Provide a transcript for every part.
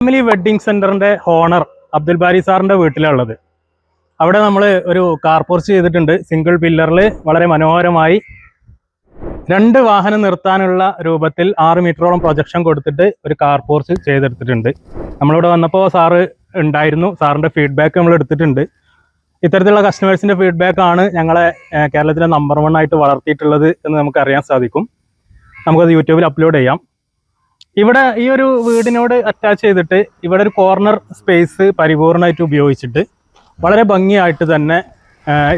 Family wedding സെന്ററിന്റെ owner Abdul Bari സാറിന്റെ വീട്ടിലുള്ളത് അവിടെ നമ്മൾ ഒരു കാർ പോർച്ച് ചെയ്തിട്ടുണ്ട്. സിംഗിൾ പില്ലറിൽ വളരെ മനോഹരമായി രണ്ട് വാഹനം നിർത്താനുള്ള രൂപത്തിൽ ആറ് മീറ്ററോളം പ്രൊജക്ഷൻ കൊടുത്തിട്ട് ഒരു കാർ പോർച്ച് ചെയ്തെടുത്തിട്ടുണ്ട്. നമ്മളിവിടെ വന്നപ്പോൾ സാറ് ഉണ്ടായിരുന്നു. സാറിന്റെ ഫീഡ്ബാക്ക് നമ്മൾ എടുത്തിട്ടുണ്ട്. ഇത്തരത്തിലുള്ള കസ്റ്റമേഴ്സിന്റെ ഫീഡ്ബാക്ക് ആണ് ഞങ്ങളെ കേരളത്തിലെ നമ്പർ വൺ ആയിട്ട് വളർത്തിയിട്ടുള്ളത് എന്ന് നമുക്കറിയാൻ സാധിക്കും. നമുക്കത് യൂട്യൂബിൽ അപ്ലോഡ് ചെയ്യാം. ഇവിടെ ഈ ഒരു വീടിനോട് അറ്റാച്ച് ചെയ്തിട്ട് ഇവിടെ ഒരു കോർണർ സ്പേസ് പരിപൂർണമായിട്ട് ഉപയോഗിച്ചിട്ട് വളരെ ഭംഗിയായിട്ട് തന്നെ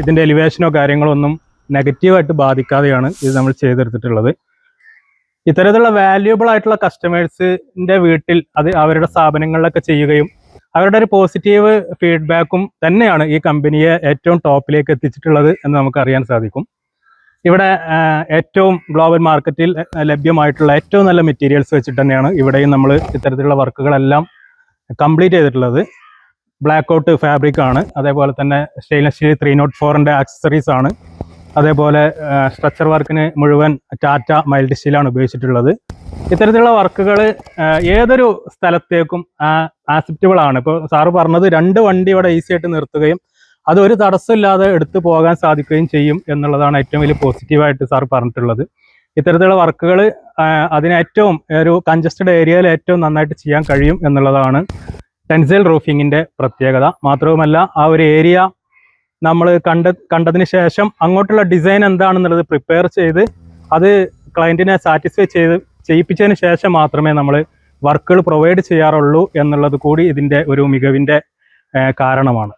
ഇതിന്റെ എലിവേഷനോ കാര്യങ്ങളോ ഒന്നും നെഗറ്റീവായിട്ട് ബാധിക്കാതെയാണ് ഇത് നമ്മൾ ചെയ്തെടുത്തിട്ടുള്ളത്. ഇത്തരത്തിലുള്ള വാല്യുബിൾ ആയിട്ടുള്ള കസ്റ്റമേഴ്സിന്റെ വീട്ടിൽ അത് അവരുടെ സ്ഥാപനങ്ങളിലൊക്കെ ചെയ്യുകയും അവരുടെ ഒരു പോസിറ്റീവ് ഫീഡ്ബാക്കും തന്നെയാണ് ഈ കമ്പനിയെ ഏറ്റവും ടോപ്പിലേക്ക് എത്തിച്ചിട്ടുള്ളത് എന്ന് നമുക്ക് അറിയാൻ സാധിക്കും. ഇവിടെ ഏറ്റവും ഗ്ലോബൽ മാർക്കറ്റിൽ ലഭ്യമായിട്ടുള്ള ഏറ്റവും നല്ല മെറ്റീരിയൽസ് വെച്ചിട്ട് തന്നെയാണ് ഇവിടെയും നമ്മൾ ഇത്തരത്തിലുള്ള വർക്കുകളെല്ലാം കംപ്ലീറ്റ് ചെയ്തിട്ടുള്ളത്. ബ്ലാക്ക് ഔട്ട് ഫാബ്രിക് ആണ്. അതേപോലെ തന്നെ സ്റ്റെയിൻലെസ് സ്റ്റീൽ ത്രീ നോട്ട് ഫോറിന്റെ ആക്സസറീസ് ആണ്. അതേപോലെ സ്ട്രക്ചർ വർക്കിന് മുഴുവൻ ടാറ്റ മൈൽഡ് സ്റ്റീലാണ് ഉപയോഗിച്ചിട്ടുള്ളത്. ഇത്തരത്തിലുള്ള വർക്കുകൾ ഏതൊരു സ്ഥലത്തേക്കും ആക്സെപ്റ്റബിൾ ആണ്. ഇപ്പോൾ സാറ് പറഞ്ഞത് രണ്ട് വണ്ടി ഇവിടെ ഈസി ആയിട്ട് നിർത്തുകയും അത് ഒരു തടസ്സമില്ലാതെ എടുത്തു പോകാൻ സാധിക്കുകയും ചെയ്യും എന്നുള്ളതാണ് ഏറ്റവും വലിയ പോസിറ്റീവായിട്ട് സാർ പറഞ്ഞിട്ടുള്ളത്. ഇത്തരത്തിലുള്ള വർക്കുകൾ അതിന് ഏറ്റവും ഒരു കൺജസ്റ്റഡ് ഏരിയയിൽ ഏറ്റവും നന്നായിട്ട് ചെയ്യാൻ കഴിയും എന്നുള്ളതാണ് ടെൻസൈൽ റൂഫിങ്ങിന്റെ പ്രത്യേകത. മാത്രവുമല്ല ആ ഒരു ഏരിയ നമ്മൾ കണ്ട കണ്ടതിന് ശേഷം അങ്ങോട്ടുള്ള ഡിസൈൻ എന്താണെന്നുള്ളത് പ്രിപ്പയർ ചെയ്ത് അത് ക്ലയന്റിനെ സാറ്റിസ്ഫൈ ചെയ്ത് ചെയ്യിപ്പിച്ചതിന് ശേഷം മാത്രമേ നമ്മൾ വർക്കുകൾ പ്രൊവൈഡ് ചെയ്യാറുള്ളൂ എന്നുള്ളത് കൂടി ഇതിന്റെ ഒരു മികവിന്റെ കാരണമാണ്.